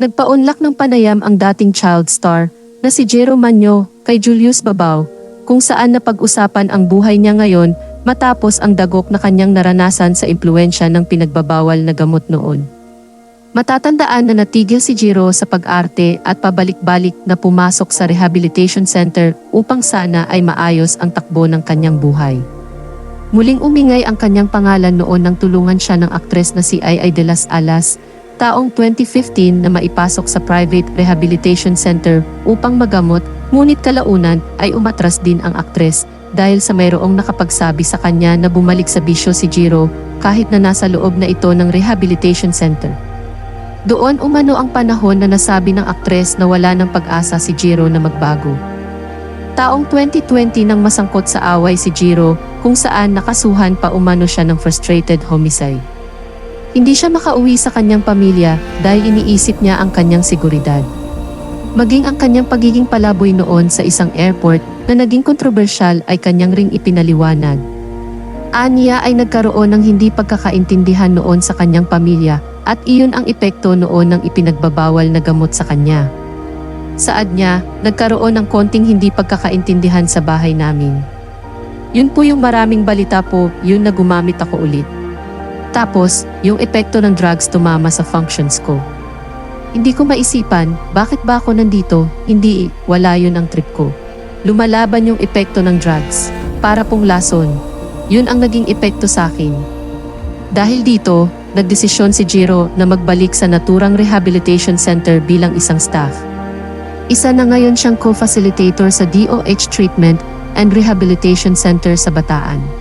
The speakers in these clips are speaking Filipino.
Nagpaunlak ng panayam ang dating child star na si Jero Manyo kay Julius Babaw kung saan napag-usapan ang buhay niya ngayon matapos ang dagok na kanyang naranasan sa impluensya ng pinagbabawal na gamot noon. Matatandaan na natigil si Jiro sa pag-arte at pabalik-balik na pumasok sa rehabilitation center upang sana ay maayos ang takbo ng kanyang buhay. Muling umingay ang kanyang pangalan noon nang tulungan siya ng aktres na si Ay Ay de las Alas, taong 2015 na maipasok sa private rehabilitation center upang magamot, ngunit kalaunan ay umatras din ang aktres dahil sa mayroong nakapagsabi sa kanya na bumalik sa bisyo si Jiro kahit na nasa loob na ito ng rehabilitation center. Doon umano ang panahon na nasabi ng aktres na wala ng pag-asa si Jiro na magbago. Taong 2020 nang masangkot sa away si Jiro kung saan nakasuhan pa umano siya ng frustrated homicide. Hindi siya makauwi sa kanyang pamilya dahil iniisip niya ang kanyang seguridad. Maging ang kanyang pagiging palaboy noon sa isang airport na naging kontrobersyal ay kanyang ring ipinaliwanag. Aniya ay nagkaroon ng hindi pagkakaintindihan noon sa kanyang pamilya at iyon ang epekto noon ng ipinagbabawal na gamot sa kanya. Saad niya, nagkaroon ng konting hindi pagkakaintindihan sa bahay namin. Yun po yung maraming balita po, yun na gumamit ako ulit. Tapos, yung epekto ng drugs tumama sa functions ko. Hindi ko maisipan, bakit ba ako nandito, hindi, wala yun ang trip ko. Lumalaban yung epekto ng drugs, para pong lason. Yun ang naging epekto sa akin. Dahil dito, nagdesisyon si Jiro na magbalik sa naturang rehabilitation center bilang isang staff. Isa na ngayon siyang co-facilitator sa DOH Treatment and Rehabilitation Center sa Bataan.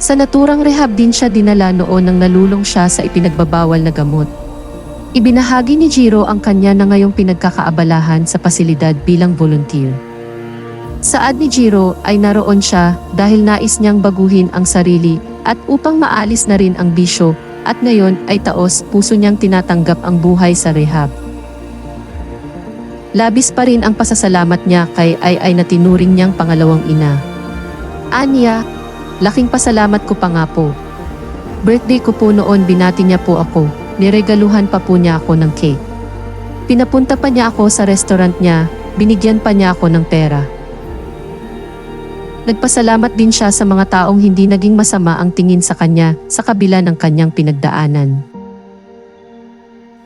Sa naturang rehab din siya dinala noon nang nalulong siya sa ipinagbabawal na gamot. Ibinahagi ni Jiro ang kanya na ngayong pinagkakaabalahan sa pasilidad bilang volunteer. Saad ni Jiro ay naroon siya dahil nais niyang baguhin ang sarili at upang maalis na rin ang bisyo at ngayon ay taos puso niyang tinatanggap ang buhay sa rehab. Labis pa rin ang pasasalamat niya kay Ay Ay na tinuring niyang pangalawang ina. Anya, laking pasalamat ko pa nga po. Birthday ko po noon binati niya po ako, niregaluhan pa po niya ako ng cake. Pinapunta pa niya ako sa restaurant niya, binigyan pa niya ako ng pera. Nagpasalamat din siya sa mga taong hindi naging masama ang tingin sa kanya sa kabila ng kanyang pinagdaanan.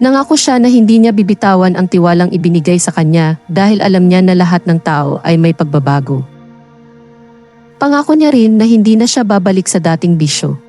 Nangako siya na hindi niya bibitawan ang tiwalang ibinigay sa kanya dahil alam niya na lahat ng tao ay may pagbabago. Pangako niya rin na hindi na siya babalik sa dating bisyo.